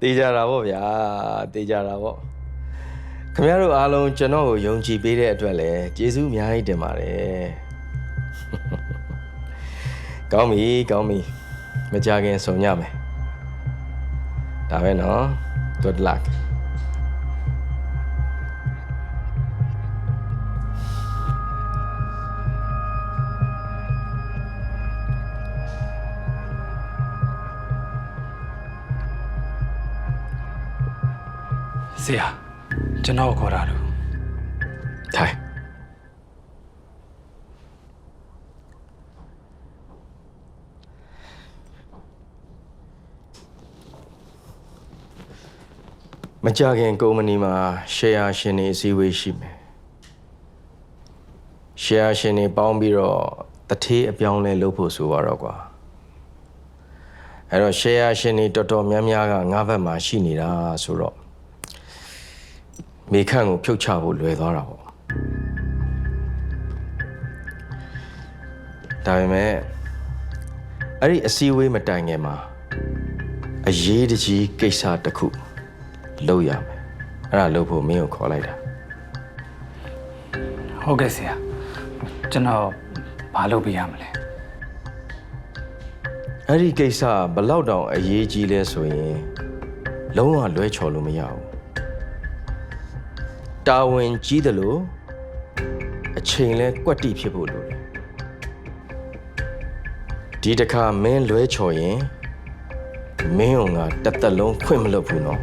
တေးကြတာပေါ့ဗျာတေးကြတာပေါ့ခင်ဗျားတို့အားလုံးကျွန်တော်ကိုယုံကြည်ပေးတဲ့အတွက်လည်းကျေးဇူးအများကြီးတင်ပါတယ်ကောင်းပြီကောင်းပြီမကြခင်ဆုံညမယ်ဒါပဲနော် good luck ရာကျွန်တော်ကိုခေါ်တာလို့ထိုင်မကြခင်ကုမ္ပဏီမှာ share ရှင်တွေအစည်းအဝေးရှိမယ် share ရှင်တွေပေါင်းပြီးတော့တထေးအပြောင်းလဲလုပ်ဖို့ဆိုတော့ကွာအဲ့တော့ share ရှင်တွေတော်တော်များများကငါးဘက်မှာရှိနေတာဆိုတော့ မိခန့်ကိုဖြုတ်ချဖို့လွယ်သွားတာပေါ့ဒါပေမဲ့အဲ့ဒီအစည်းအဝေးမတိုင်ခင်မှာအရေးတကြီးကိစ္စတစ်ခုလုပ်ရမယ်အဲ့ဒါလုပ်ဖို့မင်းကိုခေါ်လိုက်တာဟုတ်ကဲ့ဆရာကျွန်တော်ဘာလုပ်ပေးရမလဲအဲ့ဒီကိစ္စဘလောက်တောင်အရေးကြီးလဲဆိုရင်လုံးဝလွဲချော်လို့မရဘူး တာဝန်ကြီးတယ်လို့အချိန်လဲကွက်တိဖြစ်ဖို့လိုတယ်ဒီတစ်ခါမင်းလွဲချော်ရင်မင်းုံကတစ်သက်လုံးခွင့်မလုပ်ဘူးနော်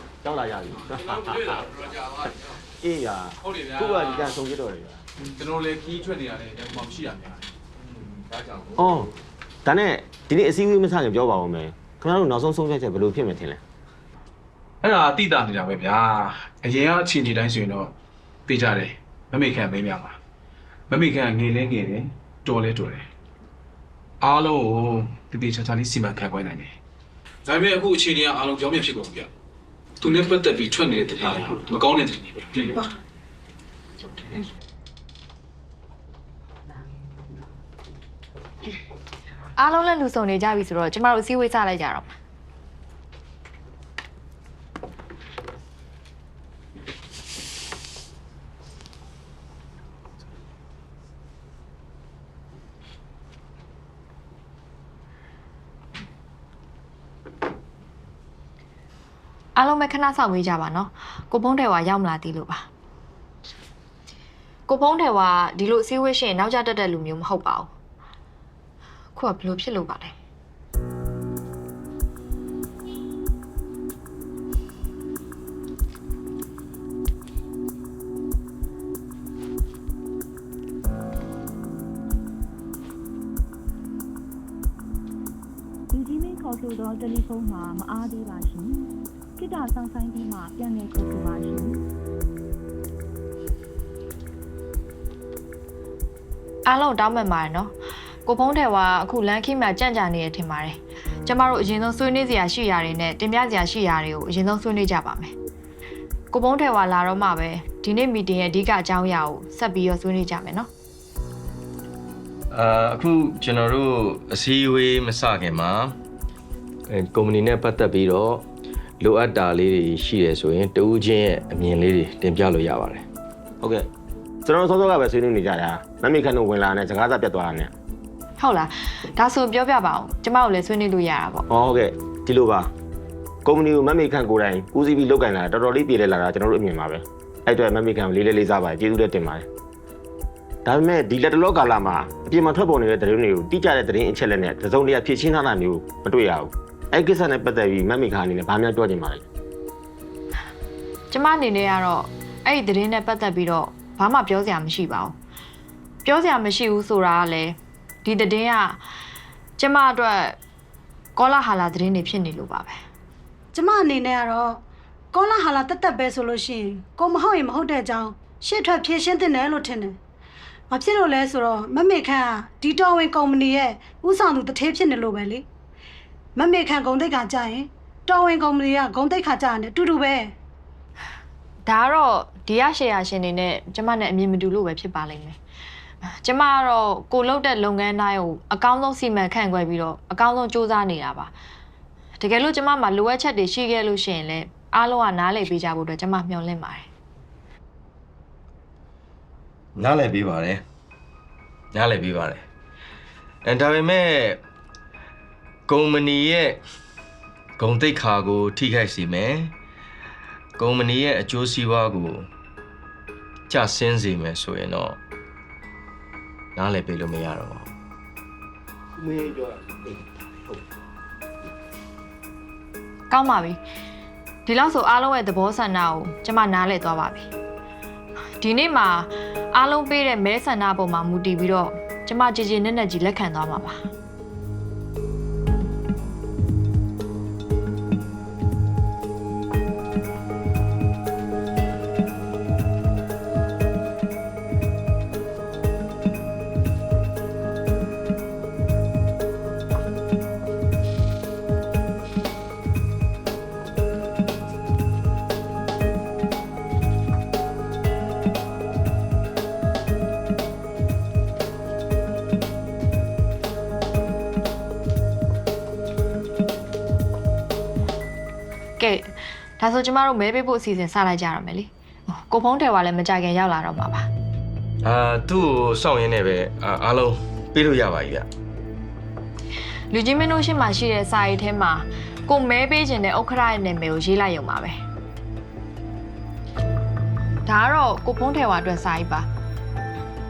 ဟာကြောက်လာရပြီနောက်တွေ့လာတော့ကြာသွားပြီအေးရဟုတ်တယ်ဗျာခုကဒီကဆုံရတော့တယ်ဗျာကျွန်တော်လည်းခီးထွက်နေရတယ်ညမှမရှိရများတယ်ဒါကြောင့်အော်ဒါနဲ့ဒီနေ့အစည်းအဝေးမစခင်ပြောပါဦးမယ်ခင်ဗျားတို့နောက်ဆုံးဆုံးဖြတ်ချက်ဘယ်လိုဖြစ်မယ်ထင်လဲအဲ့ဒါတိတာနေတာပဲဗျာအရင်ကအချိန်ဒီတိုင်းဆိုရင်တော့သိကြတယ်မမေခန့်မင်းများပါမမေခန့်ငေလဲငေတယ်တော်လဲတော်တယ်အားလုံးကိုတတိချာချာလေးစီမံခန့်ခွဲနိုင်တယ်ဒါပေမဲ့အခုအချိန်ကြီးကအားလုံးကြောင်းမြဖြစ်ကုန်ပြီဗျ သူနဲ့ပတ်သက်ပြီးထွက်နေတဲ့တဲ့မကောင်းတဲ့တဲ့တွေပဲအားလုံးလည်းလူစုံနေကြပြီဆိုတော့ကျမတို့အစည်းအဝေးစလိုက်ကြတော့ အားလုံးပဲခဏစောင့်ဝေးကြပါနော်ကိုဖုံးတယ်ဝါရောက်မလာသေးလို့ပါကိုဖုံးတယ်ဝါဒီလိုအစည်းအဝေးရှင်နောက်ကျတက်တဲ့လူမျိုးမဟုတ်ပါဘူးခုကဘလို့ဖြစ်လို့ပါလဲလူကြီးမင်းခေါ်ဆိုသောတယ်လီဖုန်းမှာမအားသေးပါရှင်။ ခိတ္တဆောင်ဆိုင်ပြီးမှပြန်လည်ခေါ်ဆိုပါရှင်အားလုံးတောင်းပန်ပါတယ်နော်ကိုဖုံးတယ်ဝါအခုလမ်းခိမှာကြန့်ကြာနေရထင်ပါတယ်ကျမတို့အရင်ဆုံးဆွေးနွေးစရာရှိရာတွေနဲ့တင်ပြစရာရှိရာတွေကိုအရင်ဆုံးဆွေးနွေးကြပါမယ်ကိုဖုံးတယ်ဝါလာတော့မှပဲဒီနေ့မီတင်ရဲ့အဓိကအကြောင်းအရာကိုဆက်ပြီးတော့ဆွေးနွေးကြမယ်နော်အာအခုကျွန်တော်တို့အစည်းအဝေးမစခင်မှာအဲကုမ္ပဏီနဲ့ပတ်သက်ပြီးတော့ လိုအပ်တာလေးတွေရှိတယ်ဆိုရင်တဦးချင်းရဲ့အမြင်လေးတွေတင်ပြလို့ရပါတယ်ဟုတ်ကဲ့ကျွန်တော်တို့စောစောကပဲဆွေးနွေးနေကြတာမမေခန့်တို့ဝင်လာတဲ့စကားသပြတ်သွားတာနဲ့ဟုတ်လားဒါဆိုပြောပြပါအောင်ကျမတို့လည်းဆွေးနွေးလို့ရတာပေါ့ဟောဟုတ်ကဲ့ဒီလိုပါကုမ္ပဏီကိုမမေခန့်ကိုယ်တိုင်ဦးစီးပြီးလုပ်ကင်လာတာတော်တော်လေးပြည်လဲလာတာကျွန်တော်တို့အမြင်ပါပဲအဲ့အတွက်မမေခန့်ကိုလေးလေးလေးစားပါတယ်ကျေးဇူးလည်းတင်ပါတယ်ဒါပေမဲ့ဒီလက်တလောကာလမှာအပြင်မှာထွက်ပေါ်နေတဲ့သတင်းတွေကိုတိကျတဲ့သတင်းအချက်လက်နဲ့သစုံတရာဖြည့်ရှင်းထားတာမျိုးမတွေ့ရဘူး အဲ့ကိစ္စနဲ့ပတ်သက်ပြီးမမေခန့်အနေနဲ့ဘာများပြောချင်ပါလဲကျမအနေနဲ့ကတော့အဲ့ဒီသတင်းနဲ့ပတ်သက်ပြီးတော့ဘာမှပြောစရာမရှိပါဘူးပြောစရာမရှိဘူးဆိုတာကလည်းဒီသတင်းကကျမအတွက်ကောလာဟာလာသတင်းတွေဖြစ်နေလို့ပါပဲကျမအနေနဲ့ကတော့ကောလာဟာလာတက်တက်ပဲဆိုလို့ရှိရင်ကိုမဟုတ်ရင်မဟုတ်တဲ့အကြောင်းရှေ့ထွက်ဖြည့်ရှင်းတင်တယ်လို့ထင်တယ်။ဘာဖြစ်လို့လဲဆိုတော့မမေခန့်ကဒီတော်ဝင်ကုမ္ပဏီရဲ့ဥဆောင်သူတထေးဖြစ်နေလို့ပဲလေ။ မမေခန့်ဂုံတိတ်ခါကြရင်တော်ဝင်ကုမ္ပဏီကဂုံတိတ်ခါကြရတယ်အတူတူပဲဒါကတော့ဒီရရှယ်ယာရှင်တွေနဲ့ကျမနဲ့အမြင်မတူလို့ပဲဖြစ်ပါလိမ့်မယ်ကျမကတော့ကိုလုပ်တဲ့လုပ်ငန်းတိုင်းကိုအကောင်းဆုံးစီမံခန့်ခွဲပြီးတော့အကောင်းဆုံးစူးစမ်းနေတာပါတကယ်လို့ကျမမှာလိုအပ်ချက်တွေရှိခဲ့လို့ရှိရင်လည်းအားလုံးကနားလည်ပေးကြဖို့အတွက်ကျမမျှော်လင့်ပါတယ်နားလည်ပေးပါတယ်နားလည်ပေးပါတယ်အဲဒါပေမဲ့ ကုမ္ပဏီရဲ့ဂုံတိတ်ခါကို ထိခိုက်စေမယ်ကုမ္ပဏီရဲ့အကျိုးစီးပွားကိုကျဆင်းစေမယ်ဆိုရင်တော့နားလည်ပေးလို့မရတော့ပါဘူးကောင်းပါပြီဒီလောက်ဆိုအားလုံးရဲ့သဘောဆန္ဒကိုကျမနားလည်သွားပါပြီဒီနေ့မှာအားလုံးပေးတဲ့မဲဆန္ဒပုံမှာမူတည်ပြီးတော့ကျမကြည်ကြည်နက်နက်ကြီးလက်ခံသွားမှာပါ ဒါဆိုကျမတို့မဲပေးဖို့အစီအစဉ်စလိုက်ကြရမယ်လေကိုဖုံးတယ်ကလည်းမကြခင်ရောက်လာတော့မှာပါအာသူ့ကိုစောင့်ရင်းနဲ့ပဲအာအားလုံးပေးလို့ရပါပြီဗျလူကြီးမင်းတို့ရှင်းမှာရှိတဲ့စာရေးထဲမှာကိုမဲပေးခြင်းတဲ့ဥက္ခရရဲ့နာမည်ကိုရေးလိုက်ရုံပါပဲဒါကတော့ကိုဖုံးတယ်ဝါအတွက်စာရေးပါ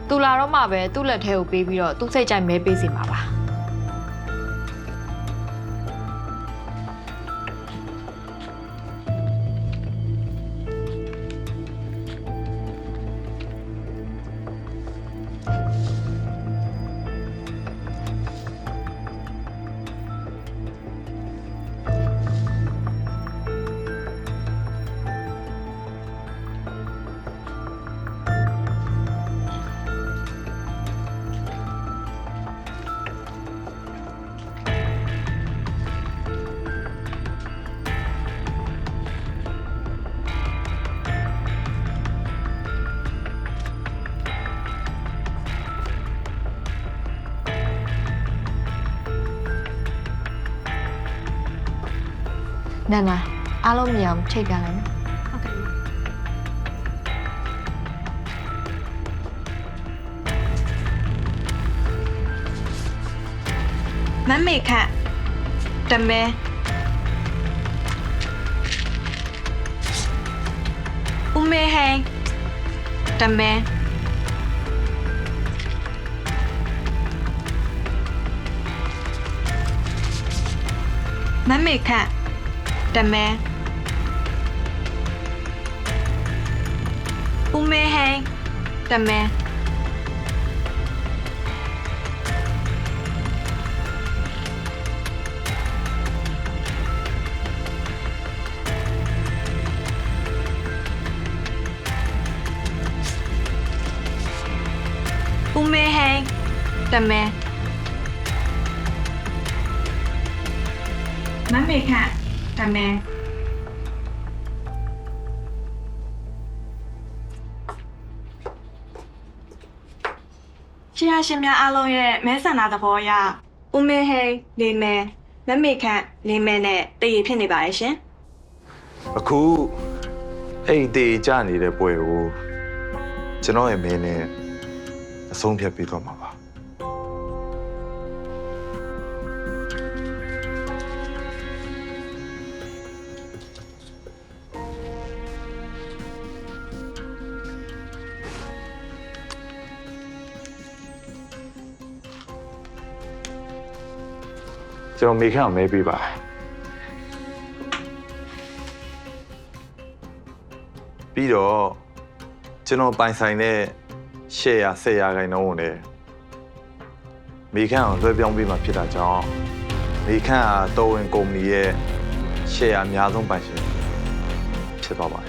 သူလာတော့မှပဲသူ့လက်ထဲကိုပေးပြီးတော့သူ့စိတ်ကြိုက်မဲပေးစီမှာပါ နန္နာအားလုံးမြင်အောင်ချိန်ပြလိုက်မယ်ဟုတ်ကဲ့မမေခန့်တမဲဦးမေဟိန်တမဲမမေခန့် တမဲဦးမေဟိန်တမဲဦးမေဟိန်တမဲမမေခန့် တမဲရှင်းရရှင်များအားလုံးရဲ့မဲဆန္ဒသဘောအရဦးမေဟိန်လေးမဲမမေခန့်လေးမဲနဲ့တည်ရဖြစ်နေပါရဲ့ရှင်အခုအဲ့ဒီတေကြနေတဲ့ပွဲကိုကျွန်တော်ရဲ့မင်းနဲ့အဆုံးဖြတ်ပေးသွားမှာ ကျွန်တော်မေခန့်ကိုမဲပေးပါတယ်ပြီးတော့ကျွန်တော်ပိုင်ဆိုင်တဲ့ရှယ်ယာ10ရာခိုင်နှုန်းကိုလည်းမေခန့်ကိုလွှဲပြောင်းပေးမှာဖြစ်တာကြောင့်မေခန့်ဟာတော်ဝင်ကုမ္ပဏီရဲ့ရှယ်ယာအများဆုံးပိုင်ရှင်ဖြစ်သွားပါတယ်